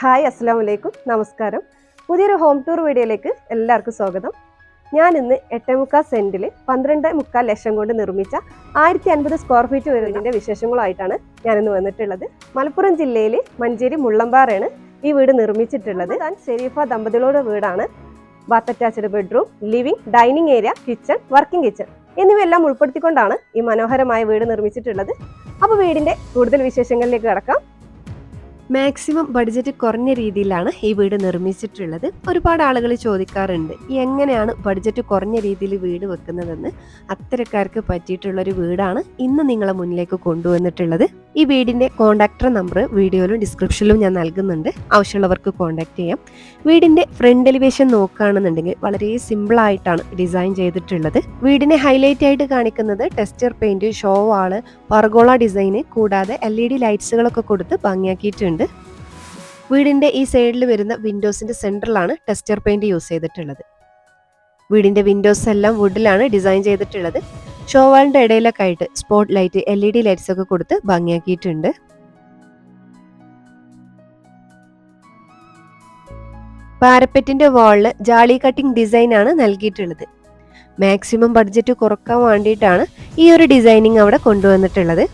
Hi അസ്സാം വലൈക്കും നമസ്കാരം. പുതിയൊരു ഹോം ടൂർ വീഡിയോയിലേക്ക് എല്ലാവർക്കും സ്വാഗതം. ഞാൻ ഇന്ന് എട്ടേ മുക്കാൽ സെന്റിൽ പന്ത്രണ്ട് മുക്കാൽ ലക്ഷം കൊണ്ട് നിർമ്മിച്ച ആയിരത്തി അൻപത് സ്ക്വയർ ഫീറ്റ് വരുന്നതിന്റെ വിശേഷങ്ങളുമായിട്ടാണ് ഞാനിന്ന് വന്നിട്ടുള്ളത്. മലപ്പുറം ജില്ലയിൽ മഞ്ചേരി മുള്ളമ്പാറയാണ് ഈ വീട് നിർമ്മിച്ചിട്ടുള്ളത്. ഞാൻ ഷെരീഫ ദമ്പതികളുടെ വീടാണ്. Bath attached bedroom living dining area kitchen working kitchen എന്നിവയെല്ലാം ഉൾപ്പെടുത്തിക്കൊണ്ടാണ് ഈ മനോഹരമായ വീട് നിർമ്മിച്ചിട്ടുള്ളത്. അപ്പോൾ വീടിന്റെ കൂടുതൽ വിശേഷങ്ങളിലേക്ക് കടക്കാം. മാക്സിമം ബഡ്ജറ്റ് കുറഞ്ഞ രീതിയിലാണ് ഈ വീട് നിർമ്മിച്ചിട്ടുള്ളത്. ഒരുപാട് ആളുകൾ ചോദിക്കാറുണ്ട് എങ്ങനെയാണ് ബഡ്ജറ്റ് കുറഞ്ഞ രീതിയിൽ വീട് വെക്കുന്നതെന്ന്? അത്തരക്കാർക്ക് പറ്റിയിട്ടുള്ളൊരു വീടാണ് ഇന്ന് നിങ്ങളെ മുന്നിലേക്ക് കൊണ്ടുവന്നിട്ടുള്ളത്. ഈ വീടിന്റെ കോണ്ടാക്ടർ നമ്പർ വീഡിയോയിലും ഡിസ്ക്രിപ്ഷനിലും ഞാൻ നൽകുന്നുണ്ട്. ആവശ്യമുള്ളവർക്ക് കോണ്ടാക്ട് ചെയ്യാം. വീടിന്റെ ഫ്രണ്ട് എലിവേഷൻ നോക്കുകയാണെന്നുണ്ടെങ്കിൽ വളരെ സിമ്പിളായിട്ടാണ് ഡിസൈൻ ചെയ്തിട്ടുള്ളത്. വീടിനെ ഹൈലൈറ്റ് ആയിട്ട് കാണിക്കുന്നത് tester paint show wall pergola design കൂടാതെ എൽ ഇ ഡി ലൈറ്റ്സുകളൊക്കെ കൊടുത്ത് ഭംഗിയാക്കിയിട്ടുണ്ട്. വീടിന്റെ ഈ സൈഡിൽ വരുന്ന വിൻഡോസിന്റെ സെന്ററിലാണ് ടെസ്റ്റർ പെയിന്റ് യൂസ് ചെയ്തിട്ടുള്ളത്. വീടിന്റെ വിൻഡോസ് എല്ലാം വുഡിലാണ് ഡിസൈൻ ചെയ്തിട്ടുള്ളത്. ഷോവാളിന്റെ ഇടയിലൊക്കെ ആയിട്ട് spot light L E D lights ഒക്കെ കൊടുത്ത് ഭംഗിയാക്കിയിട്ടുണ്ട്. പാരപ്പറ്റിന്റെ വാളിൽ ജാളി കട്ടിംഗ് ആണ് നൽകിയിട്ടുള്ളത്. മാക്സിമം ബഡ്ജറ്റ് കുറയ്ക്കാൻ വേണ്ടിയിട്ടാണ് ഈ ഒരു ഡിസൈനിങ് അവിടെ കൊണ്ടുവന്നിട്ടുള്ളത്.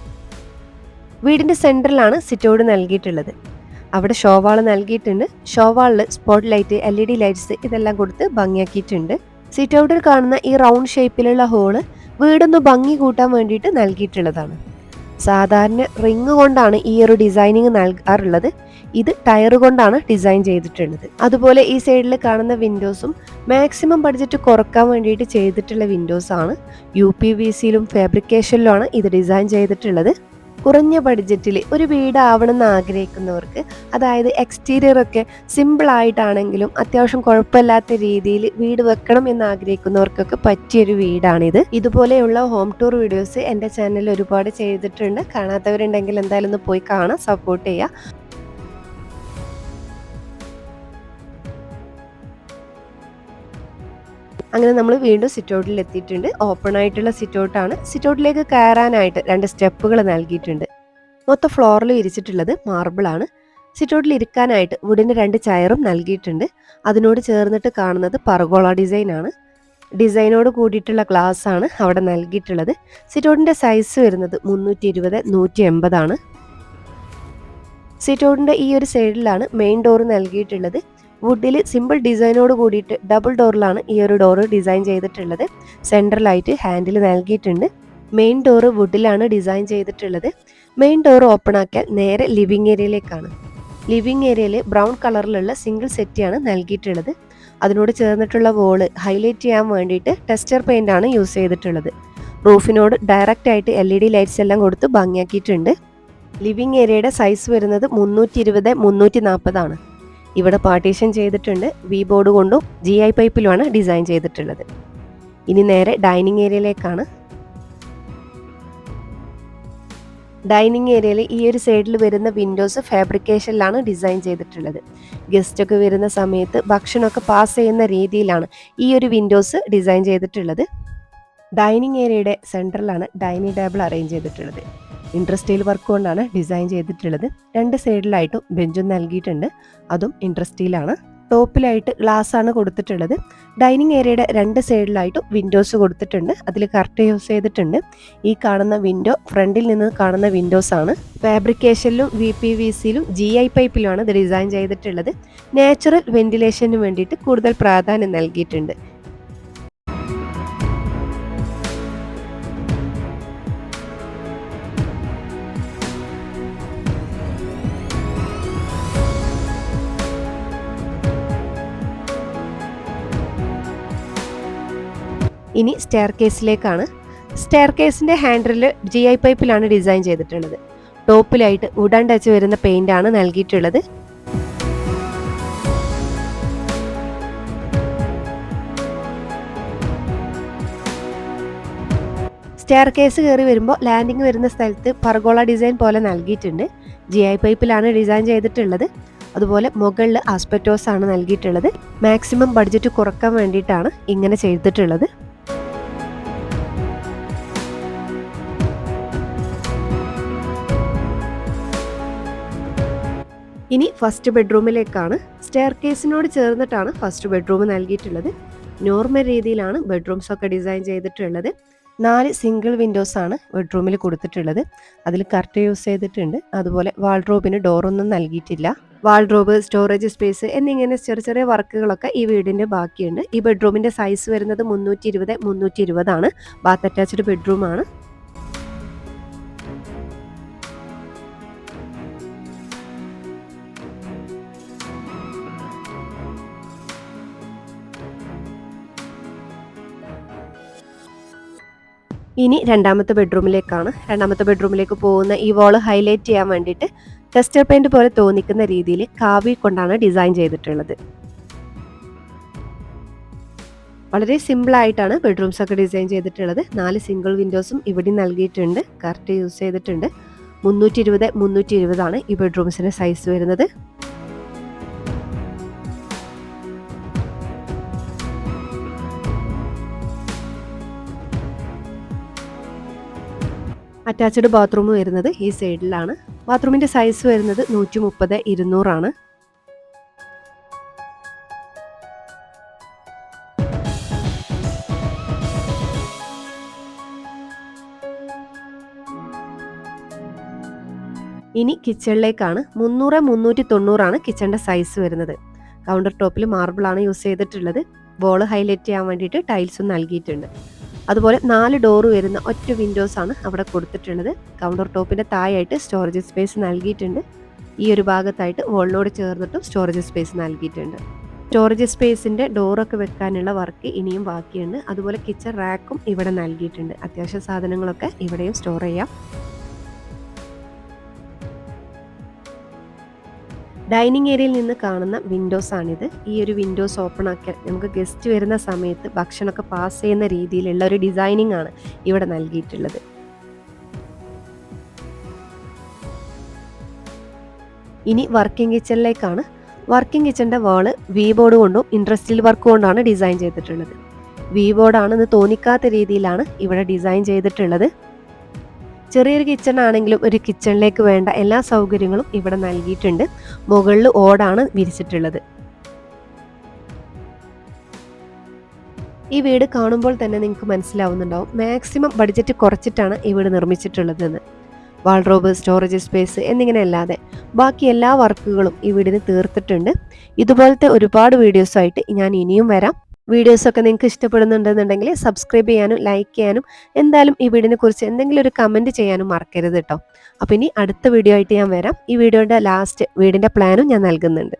വീടിന്റെ സെന്ററിലാണ് സിറ്റോഡ് നൽകിയിട്ടുള്ളത്. അവിടെ ഷോവാൾ നൽകിയിട്ടുണ്ട്. ഷോവാളിൽ spot light L E D lights ഇതെല്ലാം കൊടുത്ത് ഭംഗിയാക്കിയിട്ടുണ്ട്. സിറ്റൗട്ടിൽ കാണുന്ന ഈ റൗണ്ട് ഷേപ്പിലുള്ള ഹോൾ വീടൊന്ന് ഭംഗി കൂട്ടാൻ വേണ്ടിയിട്ട് നൽകിയിട്ടുള്ളതാണ്. സാധാരണ റിങ് കൊണ്ടാണ് ഈ ഒരു ഡിസൈനിങ് നൽകാറുള്ളത്. ഇത് ടയർ കൊണ്ടാണ് ഡിസൈൻ ചെയ്തിട്ടുള്ളത്. അതുപോലെ ഈ സൈഡിൽ കാണുന്ന വിൻഡോസും മാക്സിമം ബഡ്ജറ്റ് കുറയ്ക്കാൻ വേണ്ടിയിട്ട് ചെയ്തിട്ടുള്ള വിൻഡോസ് ആണ് യു പി വി സിയിലും ഫാബ്രിക്കേഷനിലുമാണ് ഇത് ഡിസൈൻ ചെയ്തിട്ടുള്ളത്. കുറഞ്ഞ ബഡ്ജറ്റിൽ ഒരു വീട് ആവണമെന്ന് ആഗ്രഹിക്കുന്നവർക്ക് അതായത് എക്സ്റ്റീരിയർ ഒക്കെ സിമ്പിൾ ആയിട്ടാണെങ്കിലും അത്യാവശ്യം കുഴപ്പമില്ലാത്ത രീതിയിൽ വീട് വെക്കണം എന്ന് ആഗ്രഹിക്കുന്നവർക്കൊക്കെ പറ്റിയൊരു വീടാണിത്. ഇതുപോലെയുള്ള ഹോം ടൂർ വീഡിയോസ് എന്റെ ചാനലിൽ ഒരുപാട് ചെയ്തിട്ടുണ്ട്. കാണാത്തവരുണ്ടെങ്കിൽ എന്തായാലും ഒന്ന് പോയി കാണാം സപ്പോർട്ട് ചെയ്യുക അങ്ങനെ നമ്മൾ വീണ്ടും സിറ്റൗട്ടിൽ എത്തിയിട്ടുണ്ട്. ഓപ്പൺ ആയിട്ടുള്ള സിറ്റൗട്ടാണ് സിറ്റൗട്ടിലേക്ക് കയറാനായിട്ട് രണ്ട് സ്റ്റെപ്പുകൾ നൽകിയിട്ടുണ്ട്. മൊത്തം ഫ്ലോറിൽ വിരിച്ചിട്ടുള്ളത് മാർബിളാണ് സിറ്റൗട്ടിൽ ഇരിക്കാനായിട്ട് വുഡിന്റെ രണ്ട് ചയറും നൽകിയിട്ടുണ്ട്. അതിനോട് ചേർന്നിട്ട് കാണുന്നത് പർഗോള ഡിസൈനാണ് ഡിസൈനോട് കൂടിയിട്ടുള്ള ഗ്ലാസ് ആണ് അവിടെ നൽകിയിട്ടുള്ളത്. സിറ്റൗട്ടിന്റെ സൈസ് വരുന്നത് മുന്നൂറ്റി ഇരുപത് നൂറ്റി എൺപതാണ് സിറ്റൗട്ടിന്റെ ഈ ഒരു സൈഡിലാണ് മെയിൻ ഡോർ നൽകിയിട്ടുള്ളത്. വുഡിൽ സിമ്പിൾ ഡിസൈനോട് കൂടിയിട്ട് ഡബിൾ ഡോറിലാണ് ഈ ഒരു ഡോറ് ഡിസൈൻ ചെയ്തിട്ടുള്ളത്. സെൻട്രലായിട്ട് ഹാൻഡിൽ നൽകിയിട്ടുണ്ട്. മെയിൻ ഡോറ് വുഡിലാണ് ഡിസൈൻ ചെയ്തിട്ടുള്ളത്. മെയിൻ ഡോർ ഓപ്പൺ ആക്കിയാൽ നേരെ ലിവിങ് ഏരിയയിലേക്കാണ് ലിവിങ് ഏരിയയിൽ ബ്രൗൺ കളറിലുള്ള സിംഗിൾ സെറ്റിയാണ് നൽകിയിട്ടുള്ളത്. അതിനോട് ചേർന്നിട്ടുള്ള വോൾ ഹൈലൈറ്റ് ചെയ്യാൻ വേണ്ടിയിട്ട് ടെസ്റ്റർ പെയിന്റ് ആണ് യൂസ് ചെയ്തിട്ടുള്ളത്. റൂഫിനോട് ഡയറക്റ്റ് ആയിട്ട് എൽ ഇ ഡി ലൈറ്റ്സ് എല്ലാം കൊടുത്ത് ഭംഗിയാക്കിയിട്ടുണ്ട്. ലിവിങ് ഏരിയയുടെ സൈസ് വരുന്നത് മുന്നൂറ്റി ഇരുപത് മുന്നൂറ്റി നാൽപ്പതാണ് ഇവിടെ പാർട്ടീഷൻ ചെയ്തിട്ടുണ്ട്. വി ബോർഡ് കൊണ്ടും ജി ഐ പൈപ്പിലുമാണ് ഡിസൈൻ ചെയ്തിട്ടുള്ളത്. ഇനി നേരെ ഡൈനിങ് ഏരിയയിലേക്കാണ് ഡൈനിങ് ഏരിയയിൽ ഈ ഒരു സൈഡിൽ വരുന്ന വിൻഡോസ് ഫാബ്രിക്കേഷനിലാണ് ഡിസൈൻ ചെയ്തിട്ടുള്ളത്. ഗസ്റ്റൊക്കെ വരുന്ന സമയത്ത് ഭക്ഷണമൊക്കെ പാസ് ചെയ്യുന്ന രീതിയിലാണ് ഈ ഒരു വിൻഡോസ് ഡിസൈൻ ചെയ്തിട്ടുള്ളത്. ഡൈനിങ് ഏരിയയുടെ സെന്ററിലാണ് ഡൈനിങ് ടേബിൾ അറേഞ്ച് ചെയ്തിട്ടുള്ളത്. ഇൻട്രസ്റ്റീൽ വർക്ക് കൊണ്ടാണ് ഡിസൈൻ ചെയ്തിട്ടുള്ളത്. രണ്ട് സൈഡിലായിട്ടും ബെഞ്ചും നൽകിയിട്ടുണ്ട്. അതും ഇൻട്രസ്റ്റൈലാണ്. ടോപ്പിലായിട്ട് ഗ്ലാസ് ആണ് കൊടുത്തിട്ടുള്ളത്. ഡൈനിങ് ഏരിയയുടെ രണ്ട് സൈഡിലായിട്ടും വിൻഡോസ് കൊടുത്തിട്ടുണ്ട്. അതിൽ കറക്റ്റ് യൂസ് ചെയ്തിട്ടുണ്ട്. ഈ കാണുന്ന വിൻഡോ ഫ്രണ്ടിൽ നിന്ന് കാണുന്ന വിൻഡോസ് ആണ്. ഫാബ്രിക്കേഷനിലും വി പി വി സിയിലും ജി ഐ പൈപ്പിലുമാണ് ഇത് ഡിസൈൻ ചെയ്തിട്ടുള്ളത്. നാച്ചുറൽ വെന്റിലേഷന് വേണ്ടിയിട്ട് കൂടുതൽ പ്രാധാന്യം നൽകിയിട്ടുണ്ട്. ഇനി സ്റ്റെയർ കേസിലേക്കാണ് സ്റ്റെയർ കേസിന്റെ ഹാൻഡിൽ ജി ഐ പൈപ്പിലാണ് ഡിസൈൻ ചെയ്തിട്ടുള്ളത്. ടോപ്പിലായിട്ട് വുഡൻ ടച്ച് വരുന്ന പെയിന്റ് ആണ് നൽകിയിട്ടുള്ളത്. സ്റ്റെയർ കേസ് കയറി വരുമ്പോൾ ലാൻഡിങ് വരുന്ന സ്ഥലത്ത് പർഗോള ഡിസൈൻ പോലെ നൽകിയിട്ടുണ്ട്. ജി ഐ പൈപ്പിലാണ് ഡിസൈൻ ചെയ്തിട്ടുള്ളത്. അതുപോലെ മുകളിൽ ആസ്പെറ്റോസ് ആണ് നൽകിയിട്ടുള്ളത്. മാക്സിമം ബഡ്ജറ്റ് കുറയ്ക്കാൻ വേണ്ടിയിട്ടാണ് ഇങ്ങനെ ചെയ്തിട്ടുള്ളത്. ഇനി ഫസ്റ്റ് ബെഡ്റൂമിലേക്കാണ് സ്റ്റെയർ കേസിനോട് ചേർന്നിട്ടാണ് ഫസ്റ്റ് ബെഡ്റൂം നൽകിയിട്ടുള്ളത്. നോർമൽ രീതിയിലാണ് ബെഡ്റൂംസ് ഒക്കെ ഡിസൈൻ ചെയ്തിട്ടുള്ളത്. നാല് സിംഗിൾ വിൻഡോസ് ആണ് ബെഡ്റൂമിൽ കൊടുത്തിട്ടുള്ളത്. അതിൽ കറക്റ്റ് യൂസ് ചെയ്തിട്ടുണ്ട്. അതുപോലെ വാൾഡ്രോബിന് ഡോറൊന്നും നൽകിയിട്ടില്ല. വാൾഡ്രോബ് സ്റ്റോറേജ് സ്പേസ് എന്നിങ്ങനെ ചെറിയ ചെറിയ വർക്കുകളൊക്കെ ഈ വീടിന്റെ ബാക്കിയുണ്ട്. ഈ ബെഡ്റൂമിന്റെ സൈസ് വരുന്നത് മുന്നൂറ്റി ഇരുപത് മുന്നൂറ്റി ഇരുപതാണ് ബാത്ത് അറ്റാച്ച്ഡ് ബെഡ്റൂമാണ്. ഇനി രണ്ടാമത്തെ ബെഡ്റൂമിലേക്കാണ്. രണ്ടാമത്തെ ബെഡ്റൂമിലേക്ക് പോകുന്ന ഈ വാൾ ഹൈലൈറ്റ് ചെയ്യാൻ വേണ്ടിയിട്ട് ടെസ്റ്റർ പെയിന്റ് പോലെ തോന്നിക്കുന്ന രീതിയിൽ കാവി കൊണ്ടാണ് ഡിസൈൻ ചെയ്തിട്ടുള്ളത്. വളരെ സിമ്പിളായിട്ടാണ് ബെഡ്റൂംസ് ഒക്കെ ഡിസൈൻ ചെയ്തിട്ടുള്ളത്. നാല് സിംഗിൾ വിൻഡോസും ഇവിടെ നൽകിയിട്ടുണ്ട്. കറക്റ്റ് യൂസ് ചെയ്തിട്ടുണ്ട്. മുന്നൂറ്റി ഇരുപത് മുന്നൂറ്റി ഇരുപതാണ് ഈ ബെഡ്റൂംസിന്റെ സൈസ് വരുന്നത്. അറ്റാച്ച്ഡ് ബാത്റൂം വരുന്നത് ഈ സൈഡിലാണ് ബാത്റൂമിന്റെ സൈസ് വരുന്നത് നൂറ്റി മുപ്പത് ഇരുന്നൂറാണ്. ഇനി കിച്ചണിലേക്കാണ് മുന്നൂറ് മുന്നൂറ്റി തൊണ്ണൂറാണ് കിച്ചണിന്റെ സൈസ് വരുന്നത്. കൗണ്ടർ ടോപ്പിൽ മാർബിളാണ് യൂസ് ചെയ്തിട്ടുള്ളത്. ബോൾ ഹൈലൈറ്റ് ചെയ്യാൻ വേണ്ടിയിട്ട് ടൈൽസും നൽകിയിട്ടുണ്ട്. അതുപോലെ നാല് ഡോറ് വരുന്ന ഒറ്റ വിൻഡോസ് ആണ് അവിടെ കൊടുത്തിട്ടുള്ളത്. കൗണ്ടർ ടോപ്പിന്റെ താഴെയായിട്ട് സ്റ്റോറേജ് സ്പേസ് നൽകിയിട്ടുണ്ട്. ഈ ഒരു ഭാഗത്തായിട്ട് വോളിനോട് ചേർന്നിട്ടും സ്റ്റോറേജ് സ്പേസ് നൽകിയിട്ടുണ്ട്. സ്റ്റോറേജ് സ്പേസിന്റെ ഡോറൊക്കെ വെക്കാനുള്ള വർക്ക് ഇനിയും ബാക്കിയുണ്ട്. അതുപോലെ കിച്ചൺ റാക്കും ഇവിടെ നൽകിയിട്ടുണ്ട്. അത്യാവശ്യ സാധനങ്ങളൊക്കെ ഇവിടെയും സ്റ്റോർ ചെയ്യാം. ഡൈനിങ് ഏരിയയിൽ നിന്ന് കാണുന്ന വിൻഡോസ് ആണിത്. ഈ ഒരു വിൻഡോസ് ഓപ്പൺ ആക്കിയാൽ നമുക്ക് ഗസ്റ്റ് വരുന്ന സമയത്ത് ഭക്ഷണമൊക്കെ പാസ് ചെയ്യുന്ന രീതിയിലുള്ള ഒരു ഡിസൈനിങ് ആണ് ഇവിടെ നൽകിയിട്ടുള്ളത്. ഇനി വർക്കിംഗ് കിച്ചണിലേക്കാണ് വർക്കിംഗ് കിച്ചന്റെ വാൾ വി ബോർഡ് കൊണ്ടും ഇൻട്രസ്റ്റിൽ വർക്ക് കൊണ്ടാണ് ഡിസൈൻ ചെയ്തിട്ടുള്ളത്. വി ബോർഡാണെന്ന് തോന്നിക്കാത്ത രീതിയിലാണ് ഇവിടെ ഡിസൈൻ ചെയ്തിട്ടുള്ളത്. ചെറിയൊരു കിച്ചൺ ആണെങ്കിലും ഒരു കിച്ചണിലേക്ക് വേണ്ട എല്ലാ സൗകര്യങ്ങളും ഇവിടെ നൽകിയിട്ടുണ്ട്. മുകളിൽ ഓടാണ് വിരിച്ചിട്ടുള്ളത്. ഈ വീട് കാണുമ്പോൾ തന്നെ നിങ്ങൾക്ക് മനസ്സിലാവുന്നുണ്ടാവും. മാക്സിമം ബഡ്ജറ്റ് കുറച്ചിട്ടാണ് ഈ വീട് നിർമ്മിച്ചിട്ടുള്ളതെന്ന്. വാൾഡ്രോബ് സ്റ്റോറേജ് സ്പേസ് എന്നിങ്ങനെ അല്ലാതെ. ബാക്കി എല്ലാ വർക്കുകളും ഈ വീടിന് തീർത്തിട്ടുണ്ട്. ഇതുപോലത്തെ ഒരുപാട് വീഡിയോസായിട്ട് ഞാൻ ഇനിയും വരാം. വീഡിയോസൊക്കെ നിങ്ങൾക്ക് ഇഷ്ടപ്പെടുന്നുണ്ടെന്നുണ്ടെങ്കിൽ സബ്സ്ക്രൈബ് ചെയ്യാനും ലൈക്ക് ചെയ്യാനും എന്തായാലും ഈ വീടിനെ കുറിച്ച് എന്തെങ്കിലും ഒരു കമന്റ് ചെയ്യാനും മറക്കരുത് കേട്ടോ അപ്പോൾ ഇനി അടുത്ത വീഡിയോ ആയിട്ട് ഞാൻ വരാം. ഈ വീഡിയോയുടെ ലാസ്റ്റ് വീടിന്റെ പ്ലാനും ഞാൻ നൽകുന്നുണ്ട്.